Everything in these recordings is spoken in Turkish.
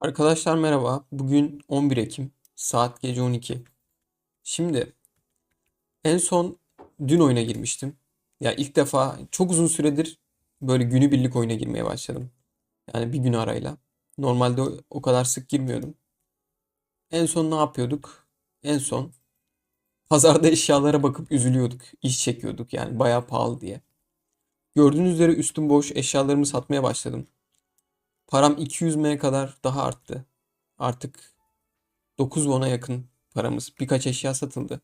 Arkadaşlar merhaba. Bugün 11 Ekim. Saat gece 12. Şimdi en son dün oyuna girmiştim. Ya ilk defa çok uzun süredir böyle günübirlik oyuna girmeye başladım. Yani bir gün arayla. Normalde o kadar sık girmiyordum. En son ne yapıyorduk? En son pazarda eşyalara bakıp üzülüyorduk. İş çekiyorduk yani bayağı pahalı diye. Gördüğünüz üzere üstüm boş eşyalarımı satmaya başladım. Param 200 M'ye kadar daha arttı. Artık 9 won'a yakın paramız. Birkaç eşya satıldı.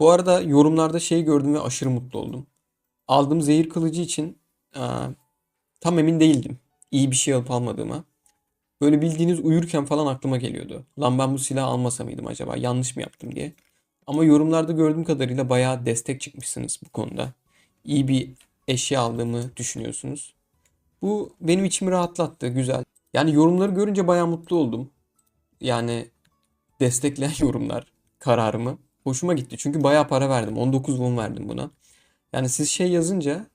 Bu arada yorumlarda şey gördüm ve aşırı mutlu oldum. Aldığım zehir kılıcı için aa, tam emin değildim. İyi bir şey alıp almadığıma. Böyle bildiğiniz uyurken falan aklıma geliyordu. Lan ben bu silahı almasa mıydım acaba? Yanlış mı yaptım diye. Ama yorumlarda gördüğüm kadarıyla bayağı destek çıkmışsınız bu konuda. İyi bir eşya aldığımı düşünüyorsunuz. Bu benim içimi rahatlattı. Güzel. Yani yorumları görünce bayağı mutlu oldum. Yani destekleyen yorumlar kararımı. Hoşuma gitti. Çünkü bayağı para verdim. 19 won verdim buna. Yani siz şey yazınca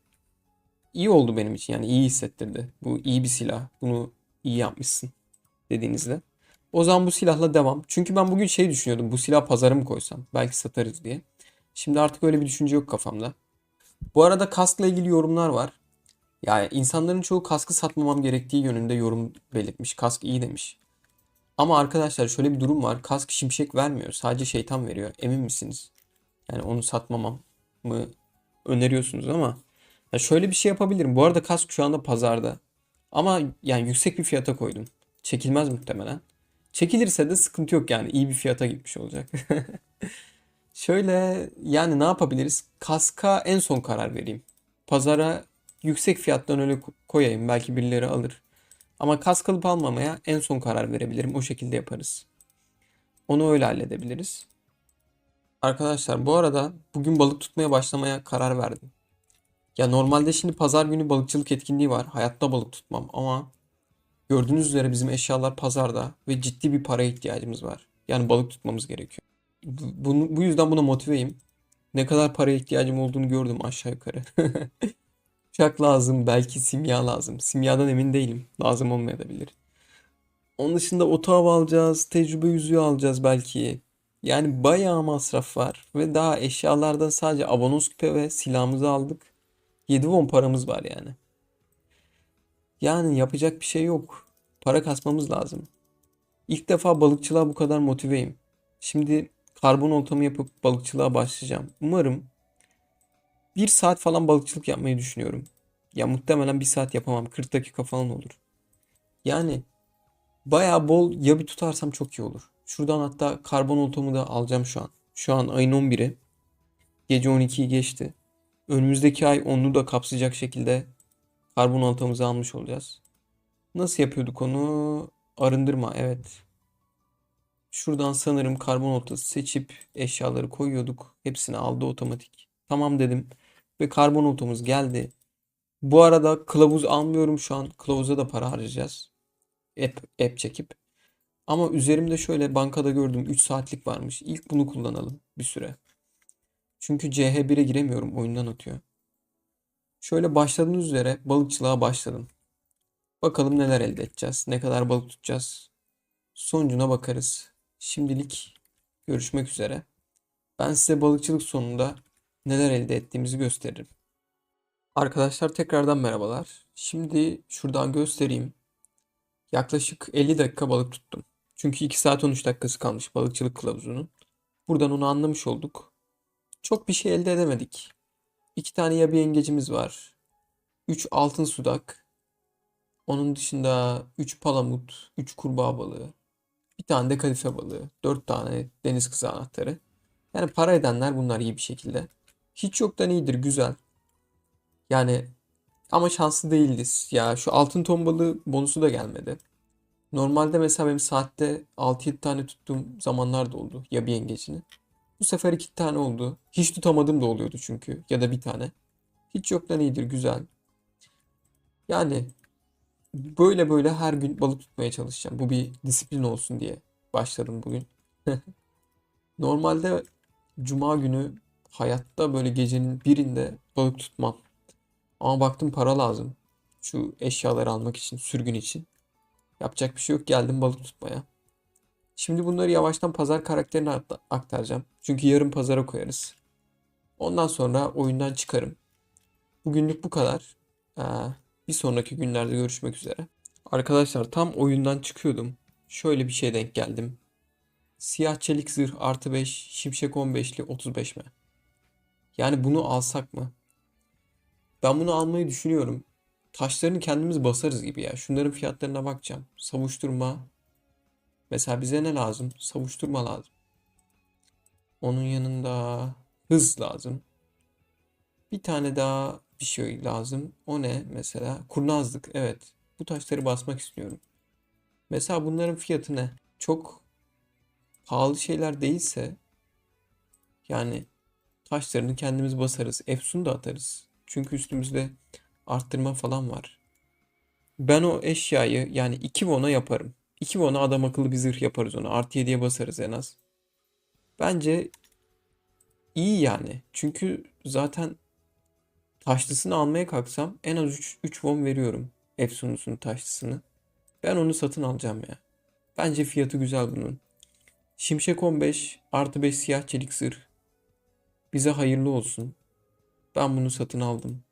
iyi oldu benim için. Yani iyi hissettirdi. Bu iyi bir silah. Bunu iyi yapmışsın dediğinizde. O zaman bu silahla devam. Çünkü ben bugün şey düşünüyordum. Bu silah pazara mı koysam? Belki satarız diye. Şimdi artık öyle bir düşünce yok kafamda. Bu arada kaskla ilgili yorumlar var. Yani insanların çoğu kaskı satmamam gerektiği yönünde yorum belirtmiş. Kask iyi demiş. Ama arkadaşlar şöyle bir durum var. Kask şimşek vermiyor. Sadece şeytan veriyor. Emin misiniz? Yani onu satmamam mı öneriyorsunuz ama ya şöyle bir şey yapabilirim. Bu arada kask şu anda pazarda. Ama yani yüksek bir fiyata koydum. Çekilmez muhtemelen. Çekilirse de sıkıntı yok yani. iyi bir fiyata gitmiş olacak. Şöyle yani ne yapabiliriz? Kaska en son karar vereyim. Pazara yüksek fiyattan öyle ko- koyayım. Belki birileri alır. Ama kask alıp almamaya en son karar verebilirim. O şekilde yaparız. Onu öyle halledebiliriz. Arkadaşlar bu arada bugün balık tutmaya başlamaya karar verdim. Ya normalde şimdi pazar günü balıkçılık etkinliği var. Hayatta balık tutmam ama gördüğünüz üzere bizim eşyalar pazarda ve ciddi bir paraya ihtiyacımız var. Yani balık tutmamız gerekiyor. Bu, bunu, bu yüzden buna motiveyim. Ne kadar paraya ihtiyacım olduğunu gördüm aşağı yukarı. Uçak lazım, belki simya lazım. Simyadan emin değilim. Lazım olmayabilir. Onun dışında oto alacağız, tecrübe yüzüğü alacağız belki. Yani bayağı masraf var. Ve daha eşyalardan sadece abonos küpe ve silahımızı aldık. 7 won paramız var yani. Yani yapacak bir şey yok. Para kasmamız lazım. İlk defa balıkçılığa bu kadar motiveyim. Şimdi karbon oltamı yapıp balıkçılığa başlayacağım. Umarım bir saat falan balıkçılık yapmayı düşünüyorum. Ya muhtemelen bir saat yapamam. 40 dakika falan olur. Yani bayağı bol ya bir tutarsam çok iyi olur. Şuradan hatta karbon oltamı da alacağım şu an. Şu an ayın 11'i. Gece 12'yi geçti. Önümüzdeki ay 10'u da kapsayacak şekilde karbon oltamızı almış olacağız. Nasıl yapıyorduk onu? Arındırma evet. Şuradan sanırım karbon oltası seçip eşyaları koyuyorduk. Hepsini aldı otomatik. Tamam dedim. Ve karbon oltamız geldi. Bu arada kılavuz almıyorum şu an. Kılavuza da para harcayacağız. App, app çekip. Ama üzerimde şöyle bankada gördüm 3 saatlik varmış. İlk bunu kullanalım bir süre. Çünkü CH1'e giremiyorum oyundan atıyor. Şöyle başladığınız üzere balıkçılığa başladım. Bakalım neler elde edeceğiz. Ne kadar balık tutacağız. Sonucuna bakarız. Şimdilik görüşmek üzere. Ben size balıkçılık sonunda neler elde ettiğimizi gösteririm. Arkadaşlar tekrardan merhabalar. Şimdi şuradan göstereyim. Yaklaşık 50 dakika balık tuttum. Çünkü 2 saat 13 dakikası kalmış balıkçılık kılavuzunun. Buradan onu anlamış olduk. Çok bir şey elde edemedik. 2 tane yabi yengecimiz var. 3 altın sudak. Onun dışında 3 palamut, 3 kurbağa balığı, bir tane de kadife balığı, 4 tane deniz kızı anahtarı. Yani para edenler bunlar iyi bir şekilde. Hiç yoktan iyidir, güzel. Yani ama şanslı değiliz. Ya şu altın ton balığı bonusu da gelmedi. Normalde mesela benim saatte 6-7 tane tuttuğum zamanlar da oldu. Ya bir yengecini. Bu sefer 2 tane oldu. Hiç tutamadığım da oluyordu çünkü. Ya da bir tane. Hiç yoktan iyidir, güzel. Yani böyle böyle her gün balık tutmaya çalışacağım. Bu bir disiplin olsun diye başladım bugün. Normalde cuma günü hayatta böyle gecenin birinde balık tutmam. Ama baktım para lazım. Şu eşyaları almak için, sürgün için. Yapacak bir şey yok. Geldim balık tutmaya. Şimdi bunları yavaştan pazar karakterine aktaracağım. Çünkü yarın pazara koyarız. Ondan sonra oyundan çıkarım. Bugünlük bu kadar. Ee, bir sonraki günlerde görüşmek üzere. Arkadaşlar tam oyundan çıkıyordum. Şöyle bir şey denk geldim. Siyah çelik zırh artı 5, şimşek 15'li 35 mi? Yani bunu alsak mı? Ben bunu almayı düşünüyorum. Taşlarını kendimiz basarız gibi ya. Şunların fiyatlarına bakacağım. Savuşturma. Mesela bize ne lazım? Savuşturma lazım. Onun yanında hız lazım. Bir tane daha bir şey lazım. O ne mesela? Kurnazlık. Evet. Bu taşları basmak istiyorum. Mesela bunların fiyatı ne? Çok pahalı şeyler değilse yani taşlarını kendimiz basarız. Efsun da atarız. Çünkü üstümüzde arttırma falan var. Ben o eşyayı yani 2 won'a yaparım. 2 won'a adam akıllı bir zırh yaparız onu. Artı 7'ye basarız en az. Bence iyi yani. Çünkü zaten taşlısını almaya kalksam en az 3, 3 won veriyorum. Efsunlusunun taşlısını. Ben onu satın alacağım ya. Bence fiyatı güzel bunun. Şimşek 15 artı 5 siyah çelik zırh. Bize hayırlı olsun. Ben bunu satın aldım.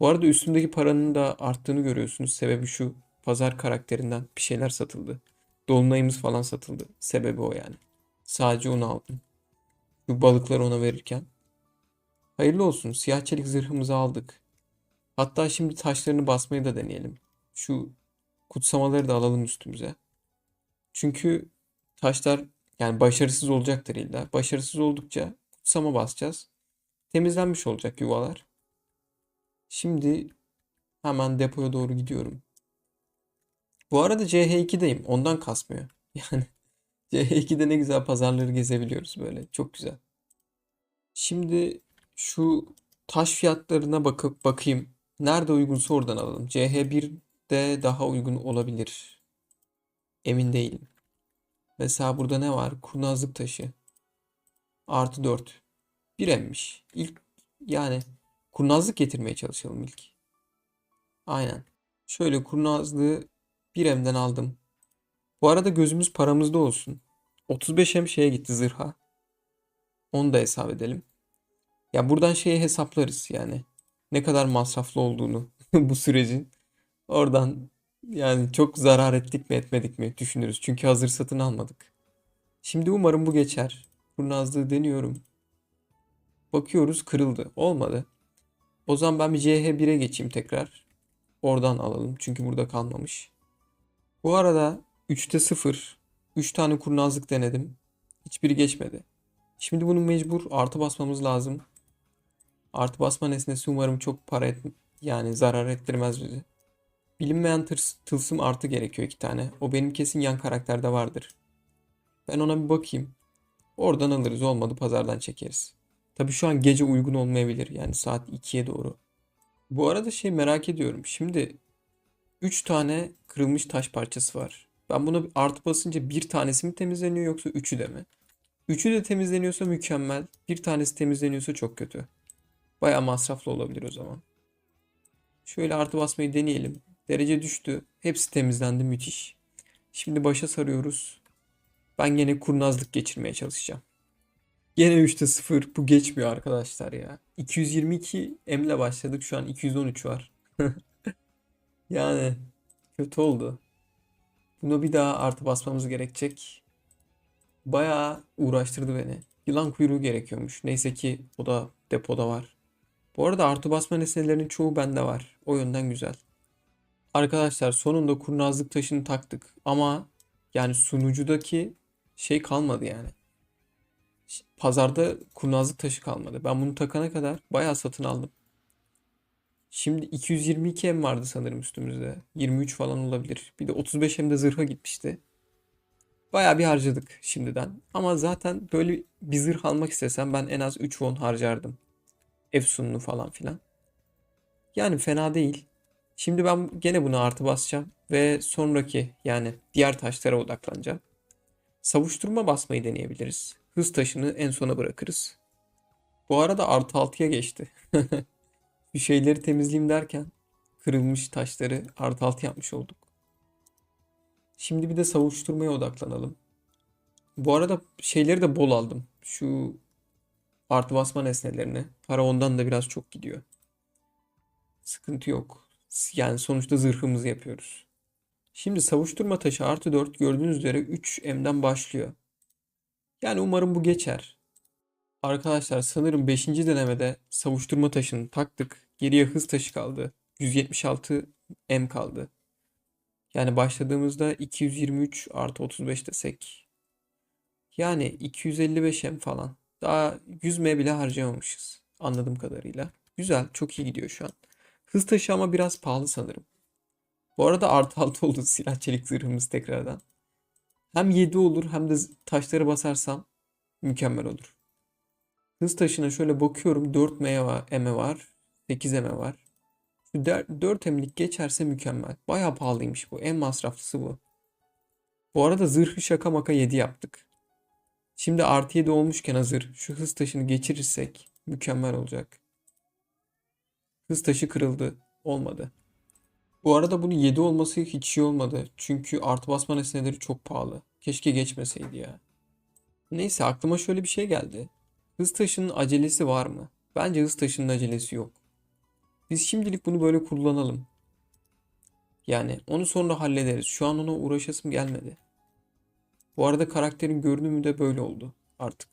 Bu arada üstümdeki paranın da arttığını görüyorsunuz. Sebebi şu. Pazar karakterinden bir şeyler satıldı. Dolunayımız falan satıldı. Sebebi o yani. Sadece onu aldım. Bu balıkları ona verirken. Hayırlı olsun. Siyah çelik zırhımızı aldık. Hatta şimdi taşlarını basmayı da deneyelim. Şu kutsamaları da alalım üstümüze. Çünkü taşlar yani başarısız olacaktır illa. Başarısız oldukça kutsama basacağız. Temizlenmiş olacak yuvalar. Şimdi hemen depoya doğru gidiyorum. Bu arada CH2'deyim. Ondan kasmıyor. Yani CH2'de ne güzel pazarları gezebiliyoruz böyle. Çok güzel. Şimdi şu taş fiyatlarına bakıp bakayım. Nerede uygunsa oradan alalım. CH1'de daha uygun olabilir. Emin değilim. Mesela burada ne var? Kurnazlık taşı. Artı 4. 1 emmiş. İlk yani kurnazlık getirmeye çalışalım ilk. Aynen. Şöyle kurnazlığı 1 emden aldım. Bu arada gözümüz paramızda olsun. 35 em şeye gitti zırha. Onu da hesap edelim. Ya buradan şeyi hesaplarız yani. Ne kadar masraflı olduğunu bu sürecin. Oradan yani çok zarar ettik mi etmedik mi düşünürüz. Çünkü hazır satın almadık. Şimdi umarım bu geçer. Kurnazlığı deniyorum. Bakıyoruz kırıldı. Olmadı. O zaman ben bir CH1'e geçeyim tekrar. Oradan alalım. Çünkü burada kalmamış. Bu arada 3'te 0. 3 tane kurnazlık denedim. Hiçbiri geçmedi. Şimdi bunu mecbur artı basmamız lazım. Artı basma nesnesi umarım çok para et yani zarar ettirmez bizi. Bilinmeyen tılsım artı gerekiyor iki tane. O benim kesin yan karakterde vardır. Ben ona bir bakayım. Oradan alırız olmadı pazardan çekeriz. Tabii şu an gece uygun olmayabilir. Yani saat 2'ye doğru. Bu arada şey merak ediyorum. Şimdi 3 tane kırılmış taş parçası var. Ben buna artı basınca bir tanesi mi temizleniyor yoksa üçü de mi? Üçü de temizleniyorsa mükemmel. Bir tanesi temizleniyorsa çok kötü. Baya masraflı olabilir o zaman. Şöyle artı basmayı deneyelim. Derece düştü. Hepsi temizlendi müthiş. Şimdi başa sarıyoruz. Ben gene kurnazlık geçirmeye çalışacağım. Gene 3'te 0. Bu geçmiyor arkadaşlar ya. 222 M ile başladık. Şu an 213 var. Yani kötü oldu. Bunu bir daha artı basmamız gerekecek. Bayağı uğraştırdı beni. Yılan kuyruğu gerekiyormuş. Neyse ki o da depoda var. Bu arada artı basma nesnelerinin çoğu bende var. O yönden güzel. Arkadaşlar sonunda kurnazlık taşını taktık. Ama yani sunucudaki şey kalmadı yani. Pazarda kurnazlık taşı kalmadı. Ben bunu takana kadar bayağı satın aldım. Şimdi 222 M vardı sanırım üstümüzde. 23 falan olabilir. Bir de 35 M de zırha gitmişti. Bayağı bir harcadık şimdiden. Ama zaten böyle bir zırh almak istesem ben en az 3 won harcardım. Efsunlu falan filan. Yani fena değil. Şimdi ben gene bunu artı basacağım. Ve sonraki yani diğer taşlara odaklanacağım. Savuşturma basmayı deneyebiliriz. Hız taşını en sona bırakırız. Bu arada artı 6'ya geçti. Bir şeyleri temizleyeyim derken kırılmış taşları artı 6 yapmış olduk. Şimdi bir de savuşturmaya odaklanalım. Bu arada şeyleri de bol aldım. Şu artı basma nesnelerini. Para ondan da biraz çok gidiyor. Sıkıntı yok. Yani sonuçta zırhımızı yapıyoruz. Şimdi savuşturma taşı artı 4 gördüğünüz üzere 3M'den başlıyor. Yani umarım bu geçer. Arkadaşlar sanırım 5. denemede savuşturma taşını taktık. Geriye hız taşı kaldı. 176 M kaldı. Yani başladığımızda 223 artı 35 desek. Yani 255 M falan. Daha 100 M bile harcamamışız. Anladığım kadarıyla. Güzel, çok iyi gidiyor şu an. Hız taşı ama biraz pahalı sanırım. Bu arada artı 6 oldu silah çelik zırhımız tekrardan. Hem 7 olur hem de taşları basarsam mükemmel olur. Hız taşına şöyle bakıyorum 4 M'ye var, M'e var, 8 M'e var. Şu 4 M'lik geçerse mükemmel. Bayağı pahalıymış bu. En masraflısı bu. Bu arada zırhı şaka maka 7 yaptık. Şimdi artı 7 olmuşken hazır şu hız taşını geçirirsek mükemmel olacak. Hız taşı kırıldı. Olmadı. Bu arada bunun 7 olması hiç iyi olmadı. Çünkü artı basma nesneleri çok pahalı. Keşke geçmeseydi ya. Neyse aklıma şöyle bir şey geldi. Hız taşının acelesi var mı? Bence hız taşının acelesi yok. Biz şimdilik bunu böyle kullanalım. Yani onu sonra hallederiz. Şu an ona uğraşasım gelmedi. Bu arada karakterin görünümü de böyle oldu artık.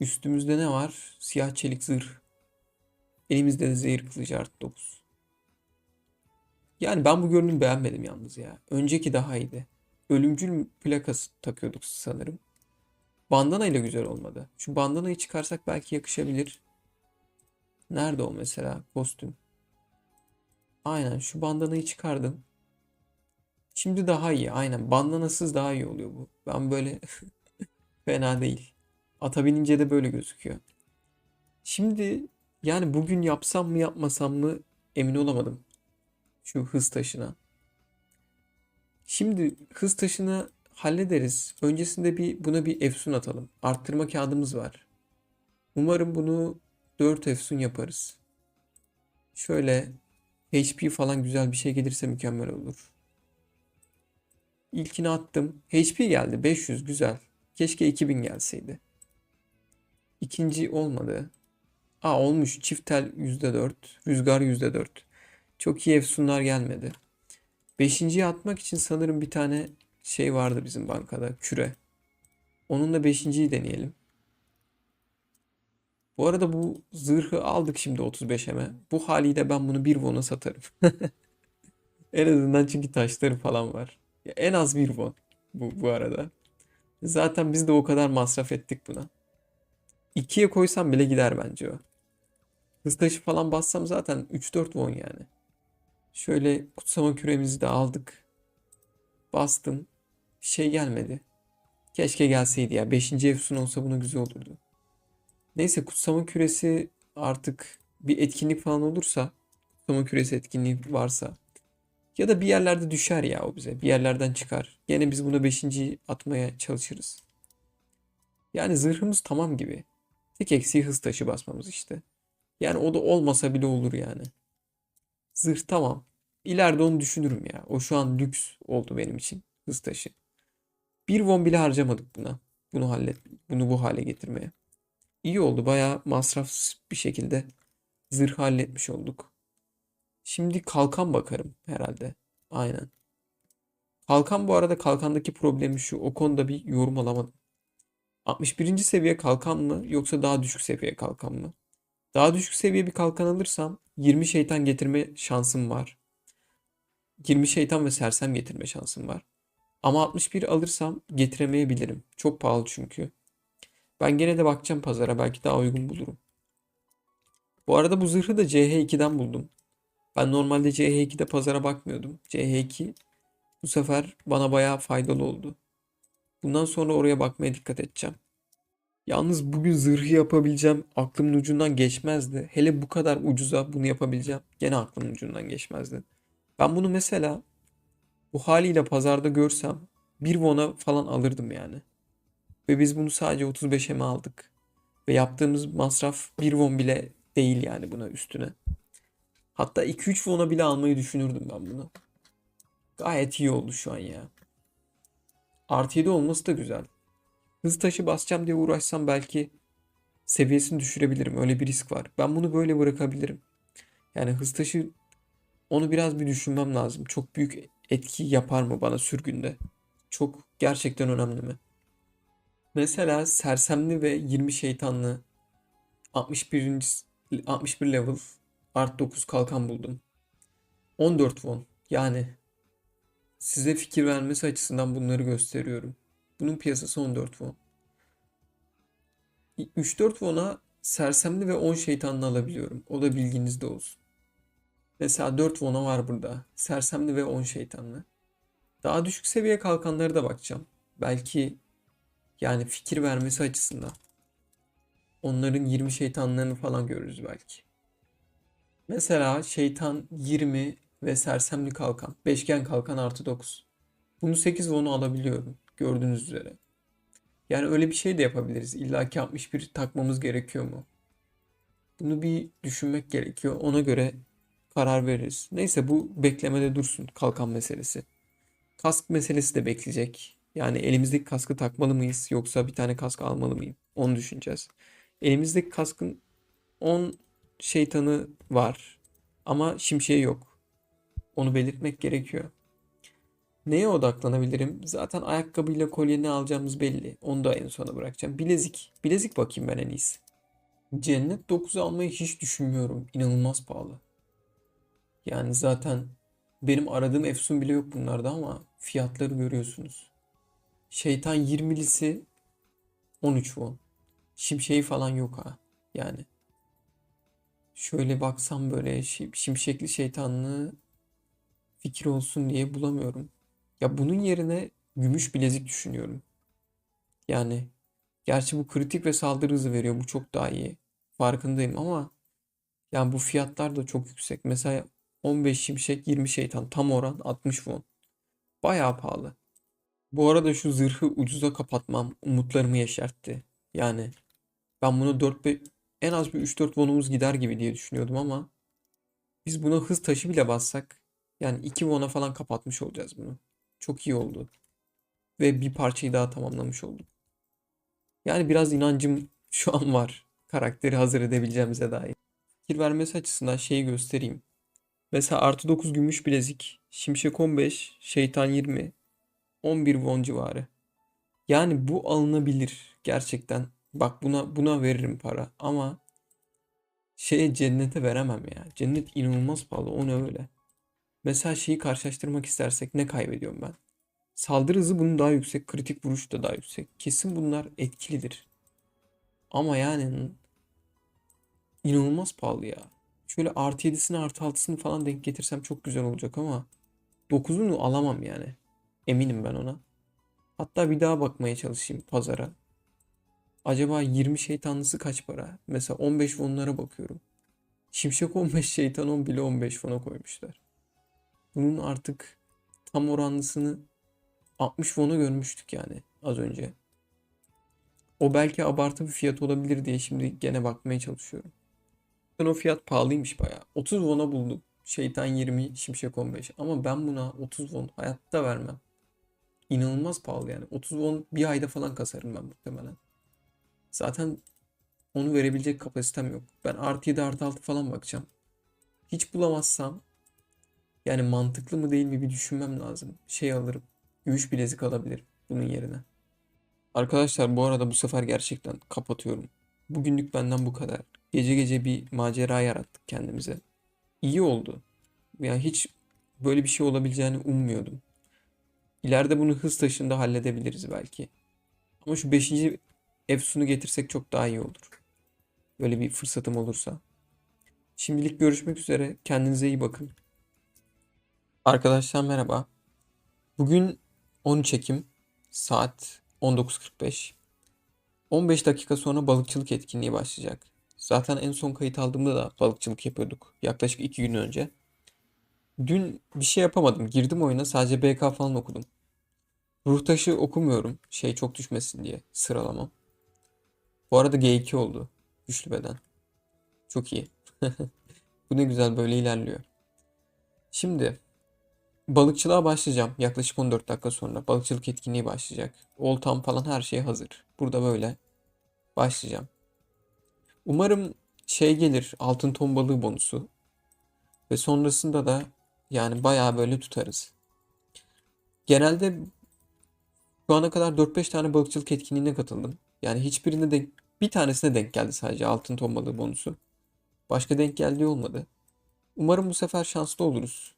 Üstümüzde ne var? Siyah çelik zırh. Elimizde de zehir kılıcı artı 9. Yani ben bu görünümü beğenmedim yalnız ya. Önceki daha iyiydi. Ölümcül plakası takıyorduk sanırım. Bandana ile güzel olmadı. Şu bandanayı çıkarsak belki yakışabilir. Nerede o mesela kostüm? Aynen şu bandanayı çıkardım. Şimdi daha iyi. Aynen bandanasız daha iyi oluyor bu. Ben böyle fena değil. Ata binince de böyle gözüküyor. Şimdi yani bugün yapsam mı yapmasam mı emin olamadım. Şu hız taşına. Şimdi hız taşını hallederiz. Öncesinde bir buna bir efsun atalım. Arttırma kağıdımız var. Umarım bunu 4 efsun yaparız. Şöyle HP falan güzel bir şey gelirse mükemmel olur. İlkini attım. HP geldi 500 güzel. Keşke 2000 gelseydi. İkinci olmadı. Aa olmuş. Çift tel %4. Rüzgar %4. Çok iyi efsunlar gelmedi. Beşinciyi atmak için sanırım bir tane şey vardı bizim bankada. Küre. Onunla beşinciyi deneyelim. Bu arada bu zırhı aldık şimdi 35'eme. Bu haliyle ben bunu bir won'a satarım. En azından çünkü taşları falan var. Ya en az bir won bu, bu arada. Zaten biz de o kadar masraf ettik buna. İkiye koysam bile gider bence o. Hız taşı falan bassam zaten 3-4 won yani. Şöyle kutsama küremizi de aldık. Bastım. Bir şey gelmedi. Keşke gelseydi ya. 5. Efsun olsa buna güzel olurdu. Neyse kutsama küresi artık bir etkinlik falan olursa kutsama küresi etkinliği varsa ya da bir yerlerde düşer ya o bize. Bir yerlerden çıkar. Gene biz buna 5. atmaya çalışırız. Yani zırhımız tamam gibi. Tek eksiği hız taşı basmamız işte. Yani o da olmasa bile olur yani. Zırh tamam. İleride onu düşünürüm ya. O şu an lüks oldu benim için. Hız taşı. Bir won bile harcamadık buna. Bunu hallet, bunu bu hale getirmeye. İyi oldu. Bayağı masrafsız bir şekilde zırh halletmiş olduk. Şimdi kalkan bakarım herhalde. Aynen. Kalkan bu arada kalkandaki problemi şu. O konuda bir yorum alamadım. 61. seviye kalkan mı yoksa daha düşük seviye kalkan mı? Daha düşük seviye bir kalkan alırsam 20 şeytan getirme şansım var. 20 şeytan ve sersem getirme şansım var. Ama 61 alırsam getiremeyebilirim. Çok pahalı çünkü. Ben gene de bakacağım pazara. Belki daha uygun bulurum. Bu arada bu zırhı da CH2'den buldum. Ben normalde CH2'de pazara bakmıyordum. CH2 bu sefer bana bayağı faydalı oldu. Bundan sonra oraya bakmaya dikkat edeceğim. Yalnız bugün zırhı yapabileceğim aklımın ucundan geçmezdi. Hele bu kadar ucuza bunu yapabileceğim gene aklımın ucundan geçmezdi. Ben bunu mesela bu haliyle pazarda görsem bir won'a falan alırdım yani. Ve biz bunu sadece 35'e mi aldık? Ve yaptığımız masraf bir won bile değil yani buna üstüne. Hatta 2-3 won'a bile almayı düşünürdüm ben bunu. Gayet iyi oldu şu an ya. Artı 7 olması da güzel. Hız taşı basacağım diye uğraşsam belki seviyesini düşürebilirim. Öyle bir risk var. Ben bunu böyle bırakabilirim. Yani hız taşı onu biraz bir düşünmem lazım. Çok büyük etki yapar mı bana sürgünde? Çok gerçekten önemli mi? Mesela sersemli ve 20 şeytanlı 61. 61 level art 9 kalkan buldum. 14 won. Yani size fikir vermesi açısından bunları gösteriyorum. Bunun piyasası 14 won. 3-4 won'a sersemli ve 10 şeytanlı alabiliyorum. O da bilginizde olsun. Mesela 4 won'a var burada. Sersemli ve 10 şeytanlı. Daha düşük seviye kalkanları da bakacağım. Belki yani fikir vermesi açısından. Onların 20 şeytanlarını falan görürüz belki. Mesela şeytan 20 ve sersemli kalkan. Beşgen kalkan artı 9. Bunu 8 won'u alabiliyorum. Gördüğünüz üzere. Yani öyle bir şey de yapabiliriz. İlla ki 61 takmamız gerekiyor mu? Bunu bir düşünmek gerekiyor. Ona göre karar veririz. Neyse bu beklemede dursun kalkan meselesi. Kask meselesi de bekleyecek. Yani elimizdeki kaskı takmalı mıyız yoksa bir tane kask almalı mıyım? Onu düşüneceğiz. Elimizdeki kaskın 10 şeytanı var ama şimşeği yok. Onu belirtmek gerekiyor. Neye odaklanabilirim? Zaten ayakkabıyla kolye ne alacağımız belli. Onu da en sona bırakacağım. Bilezik. Bilezik bakayım ben en iyisi. Cennet 9'u almayı hiç düşünmüyorum. İnanılmaz pahalı. Yani zaten benim aradığım Efsun bile yok bunlarda ama fiyatları görüyorsunuz. Şeytan 20'lisi 13 won. Şimşeği falan yok ha. Yani. Şöyle baksam böyle şi- şimşekli şeytanlı fikir olsun diye bulamıyorum. Ya bunun yerine gümüş bilezik düşünüyorum. Yani gerçi bu kritik ve saldırı hızı veriyor. Bu çok daha iyi. Farkındayım ama yani bu fiyatlar da çok yüksek. Mesela 15 şimşek 20 şeytan tam oran 60 won. Bayağı pahalı. Bu arada şu zırhı ucuza kapatmam umutlarımı yeşertti. Yani ben bunu 4 en az bir 3-4 wonumuz gider gibi diye düşünüyordum ama biz buna hız taşı bile bassak yani 2 won'a falan kapatmış olacağız bunu. Çok iyi oldu. Ve bir parçayı daha tamamlamış olduk. Yani biraz inancım şu an var. Karakteri hazır edebileceğimize dair. Fikir vermesi açısından şeyi göstereyim. Mesela artı 9 gümüş bilezik, şimşek 15, şeytan 20, 11 won civarı. Yani bu alınabilir gerçekten. Bak buna buna veririm para ama şeye cennete veremem ya. Cennet inanılmaz pahalı. O ne öyle? Mesela şeyi karşılaştırmak istersek ne kaybediyorum ben? Saldırı hızı bunun daha yüksek, kritik vuruş da daha yüksek. Kesin bunlar etkilidir. Ama yani inanılmaz pahalı ya. Şöyle artı 7'sini artı 6'sını falan denk getirsem çok güzel olacak ama 9'unu alamam yani. Eminim ben ona. Hatta bir daha bakmaya çalışayım pazara. Acaba 20 şeytanlısı kaç para? Mesela 15 fonlara bakıyorum. Şimşek 15 şeytan 10 bile 15 fona koymuşlar. Bunun artık tam oranlısını 60 fona görmüştük yani az önce. O belki abartı bir fiyat olabilir diye şimdi gene bakmaya çalışıyorum. Ben o fiyat pahalıymış bayağı. 30 won'a buldum. Şeytan 20, Şimşek 15. Ama ben buna 30 won hayatta vermem. İnanılmaz pahalı yani. 30 won bir ayda falan kasarım ben muhtemelen. Zaten onu verebilecek kapasitem yok. Ben artı 7 artı 6 falan bakacağım. Hiç bulamazsam yani mantıklı mı değil mi bir düşünmem lazım. Şey alırım. Gümüş bilezik alabilirim bunun yerine. Arkadaşlar bu arada bu sefer gerçekten kapatıyorum. Bugünlük benden bu kadar. Gece gece bir macera yarattık kendimize. İyi oldu. Yani hiç böyle bir şey olabileceğini ummuyordum. İleride bunu hız taşında halledebiliriz belki. Ama şu 5. Efsun'u getirsek çok daha iyi olur. Böyle bir fırsatım olursa. Şimdilik görüşmek üzere. Kendinize iyi bakın. Arkadaşlar merhaba. Bugün 13 Ekim saat 19.45. 15 dakika sonra balıkçılık etkinliği başlayacak. Zaten en son kayıt aldığımda da balıkçılık yapıyorduk. Yaklaşık 2 gün önce. Dün bir şey yapamadım. Girdim oyuna sadece BK falan okudum. Ruh taşı okumuyorum. Şey çok düşmesin diye sıralamam. Bu arada G2 oldu. Güçlü beden. Çok iyi. Bu ne güzel böyle ilerliyor. Şimdi balıkçılığa başlayacağım. Yaklaşık 14 dakika sonra balıkçılık etkinliği başlayacak. Oltam falan her şey hazır. Burada böyle başlayacağım. Umarım şey gelir altın ton balığı bonusu. Ve sonrasında da yani bayağı böyle tutarız. Genelde şu ana kadar 4-5 tane balıkçılık etkinliğine katıldım. Yani hiçbirinde de bir tanesine denk geldi sadece altın ton balığı bonusu. Başka denk geldiği olmadı. Umarım bu sefer şanslı oluruz.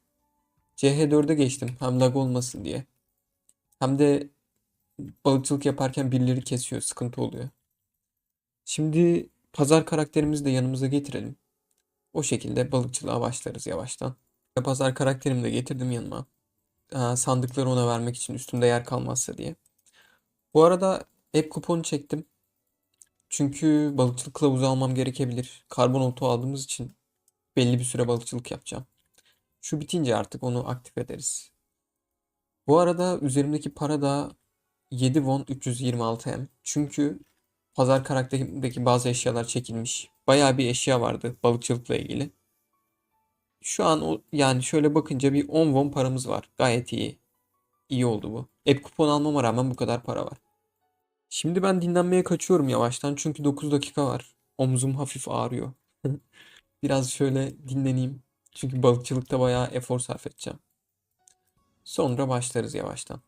CH4'e geçtim hem lag olmasın diye. Hem de balıkçılık yaparken birileri kesiyor, sıkıntı oluyor. Şimdi pazar karakterimizi de yanımıza getirelim. O şekilde balıkçılığa başlarız yavaştan. Pazar karakterimi de getirdim yanıma. Aa, sandıkları ona vermek için üstümde yer kalmazsa diye. Bu arada app kuponu çektim. Çünkü balıkçılık kılavuzu almam gerekebilir. Karbon oto aldığımız için belli bir süre balıkçılık yapacağım. Şu bitince artık onu aktif ederiz. Bu arada üzerimdeki para da 7 won 326 m. Çünkü pazar karakterindeki bazı eşyalar çekilmiş. Bayağı bir eşya vardı balıkçılıkla ilgili. Şu an o yani şöyle bakınca bir 10 won paramız var. Gayet iyi. İyi oldu bu. App kupon almama rağmen bu kadar para var. Şimdi ben dinlenmeye kaçıyorum yavaştan çünkü 9 dakika var. Omzum hafif ağrıyor. Biraz şöyle dinleneyim. Çünkü balıkçılıkta bayağı efor sarf edeceğim. Sonra başlarız yavaştan.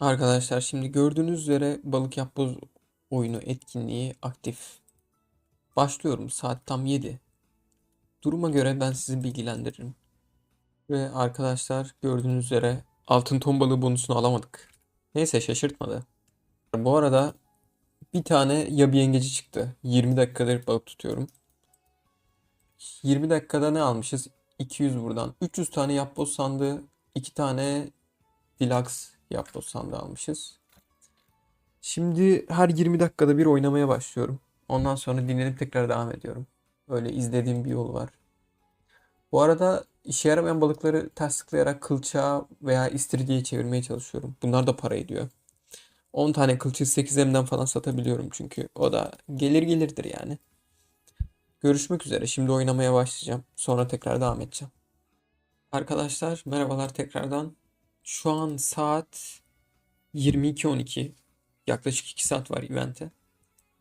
Arkadaşlar şimdi gördüğünüz üzere balık yapboz oyunu etkinliği aktif. Başlıyorum. Saat tam 7. Duruma göre ben sizi bilgilendiririm. Ve arkadaşlar gördüğünüz üzere altın ton balığı bonusunu alamadık. Neyse şaşırtmadı. Bu arada bir tane yabi yengeci çıktı. 20 dakikadır balık tutuyorum. 20 dakikada ne almışız? 200 buradan. 300 tane yapboz sandığı, 2 tane deluxe yapboz sandığı almışız. Şimdi her 20 dakikada bir oynamaya başlıyorum. Ondan sonra dinlenip tekrar devam ediyorum. Öyle izlediğim bir yol var. Bu arada işe yaramayan balıkları ters tıklayarak kılçığa veya istiridye çevirmeye çalışıyorum. Bunlar da para ediyor. 10 tane kılçığı 8M'den falan satabiliyorum çünkü. O da gelir gelirdir yani. Görüşmek üzere. Şimdi oynamaya başlayacağım. Sonra tekrar devam edeceğim. Arkadaşlar merhabalar tekrardan. Şu an saat 22.12. Yaklaşık 2 saat var evente.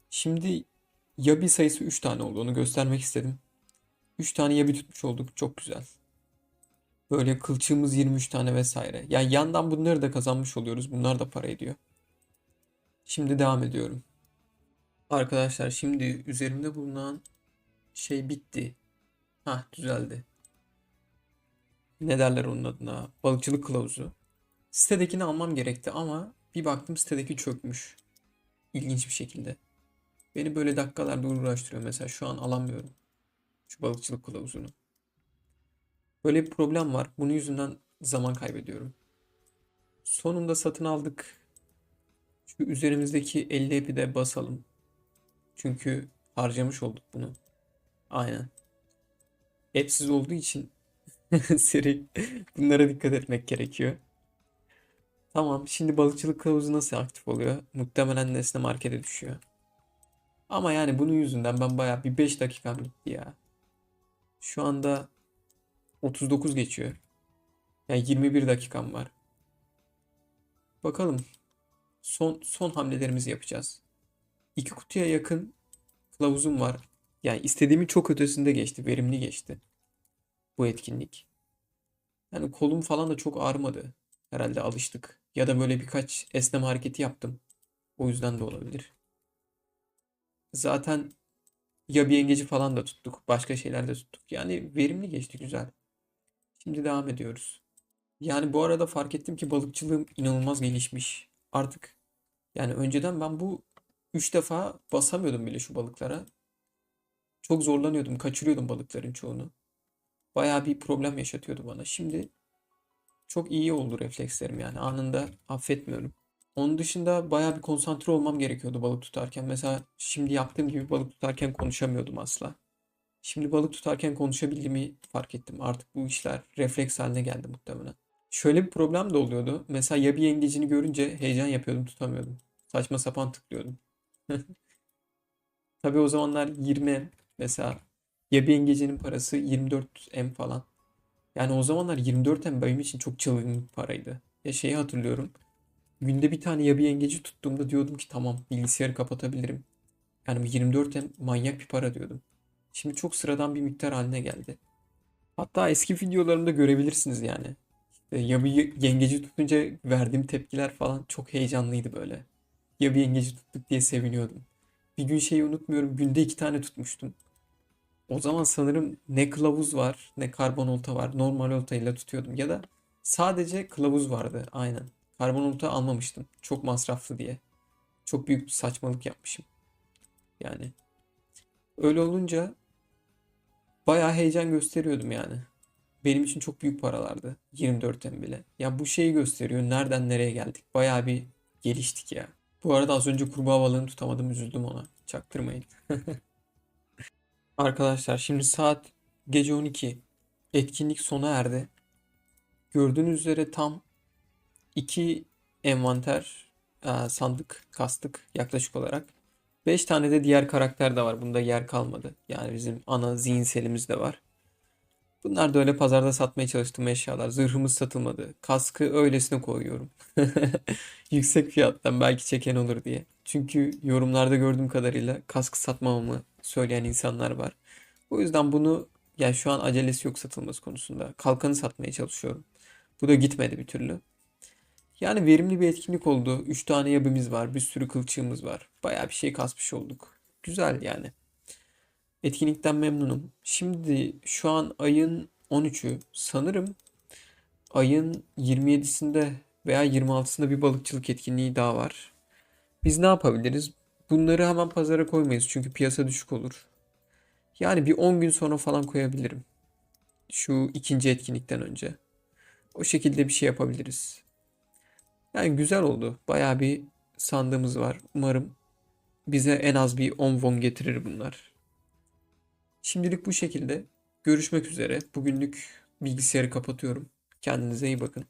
Şimdi yabi sayısı 3 tane oldu. Onu göstermek istedim. 3 tane yabi tutmuş olduk. Çok güzel. Böyle kılçığımız 23 tane vesaire. Yani yandan bunları da kazanmış oluyoruz. Bunlar da para ediyor. Şimdi devam ediyorum. Arkadaşlar şimdi üzerimde bulunan şey bitti. Ha düzeldi. Ne derler onun adına? Balıkçılık kılavuzu. Sitedekini almam gerekti ama bir baktım sitedeki çökmüş. İlginç bir şekilde. Beni böyle dakikalarda uğraştırıyor. Mesela şu an alamıyorum. Şu balıkçılık kılavuzunu. Böyle bir problem var. Bunun yüzünden zaman kaybediyorum. Sonunda satın aldık. Şu üzerimizdeki 50 epi de basalım. Çünkü harcamış olduk bunu. Aynen. App'siz olduğu için seri bunlara dikkat etmek gerekiyor. Tamam, şimdi balıkçılık kılavuzu nasıl aktif oluyor? Muhtemelen nesne markete düşüyor. Ama yani bunun yüzünden ben bayağı bir 5 dakikam gitti ya. Şu anda 39 geçiyor. Yani 21 dakikam var. Bakalım. Son son hamlelerimizi yapacağız. İki kutuya yakın kılavuzum var. Yani istediğimin çok ötesinde geçti. Verimli geçti. Bu etkinlik. Yani kolum falan da çok ağrımadı. Herhalde alıştık. Ya da böyle birkaç esneme hareketi yaptım. O yüzden de olabilir. Zaten ya bir yengeci falan da tuttuk. Başka şeyler de tuttuk. Yani verimli geçti güzel. Şimdi devam ediyoruz. Yani bu arada fark ettim ki balıkçılığım inanılmaz gelişmiş. Artık yani önceden ben bu 3 defa basamıyordum bile şu balıklara. Çok zorlanıyordum. Kaçırıyordum balıkların çoğunu. Bayağı bir problem yaşatıyordu bana. Şimdi çok iyi oldu reflekslerim yani. Anında affetmiyorum. Onun dışında bayağı bir konsantre olmam gerekiyordu balık tutarken. Mesela şimdi yaptığım gibi balık tutarken konuşamıyordum asla. Şimdi balık tutarken konuşabildiğimi fark ettim. Artık bu işler refleks haline geldi muhtemelen. Şöyle bir problem de oluyordu. Mesela ya bir yengecini görünce heyecan yapıyordum, tutamıyordum. Saçma sapan tıklıyordum. Tabii o zamanlar 20 mesela ya bir yengecinin parası 24 M falan. Yani o zamanlar 24M benim için çok çılgın bir paraydı. Ya şeyi hatırlıyorum. Günde bir tane yabi yengeci tuttuğumda diyordum ki tamam bilgisayarı kapatabilirim. Yani bu 24M manyak bir para diyordum. Şimdi çok sıradan bir miktar haline geldi. Hatta eski videolarımda görebilirsiniz yani. İşte yabi yengeci tutunca verdiğim tepkiler falan çok heyecanlıydı böyle. Yabi yengeci tuttuk diye seviniyordum. Bir gün şeyi unutmuyorum. Günde iki tane tutmuştum. O zaman sanırım ne kılavuz var ne karbon olta var. Normal oltayla tutuyordum. Ya da sadece kılavuz vardı. Aynen. Karbon olta almamıştım. Çok masraflı diye. Çok büyük bir saçmalık yapmışım. Yani öyle olunca bayağı heyecan gösteriyordum yani. Benim için çok büyük paralardı. 24'ten bile. Ya bu şeyi gösteriyor. Nereden nereye geldik. Bayağı bir geliştik ya. Bu arada az önce kurbağa balığını tutamadım. Üzüldüm ona. Çaktırmayın. Arkadaşlar şimdi saat gece 12. Etkinlik sona erdi. Gördüğünüz üzere tam iki envanter e, sandık kastık yaklaşık olarak. 5 tane de diğer karakter de var. Bunda yer kalmadı. Yani bizim ana zihinselimiz de var. Bunlar da öyle pazarda satmaya çalıştığım eşyalar. Zırhımız satılmadı. Kaskı öylesine koyuyorum. Yüksek fiyattan belki çeken olur diye. Çünkü yorumlarda gördüğüm kadarıyla kaskı satmamamı söyleyen insanlar var. O yüzden bunu yani şu an acelesi yok satılması konusunda. Kalkanı satmaya çalışıyorum. Bu da gitmedi bir türlü. Yani verimli bir etkinlik oldu. 3 tane yabımız var. Bir sürü kılçığımız var. Bayağı bir şey kasmış olduk. Güzel yani. Etkinlikten memnunum. Şimdi şu an ayın 13'ü. Sanırım ayın 27'sinde veya 26'sında bir balıkçılık etkinliği daha var. Biz ne yapabiliriz? Bunları hemen pazara koymayız çünkü piyasa düşük olur. Yani bir 10 gün sonra falan koyabilirim. Şu ikinci etkinlikten önce. O şekilde bir şey yapabiliriz. Yani güzel oldu. Bayağı bir sandığımız var. Umarım bize en az bir 10 won getirir bunlar. Şimdilik bu şekilde. Görüşmek üzere. Bugünlük bilgisayarı kapatıyorum. Kendinize iyi bakın.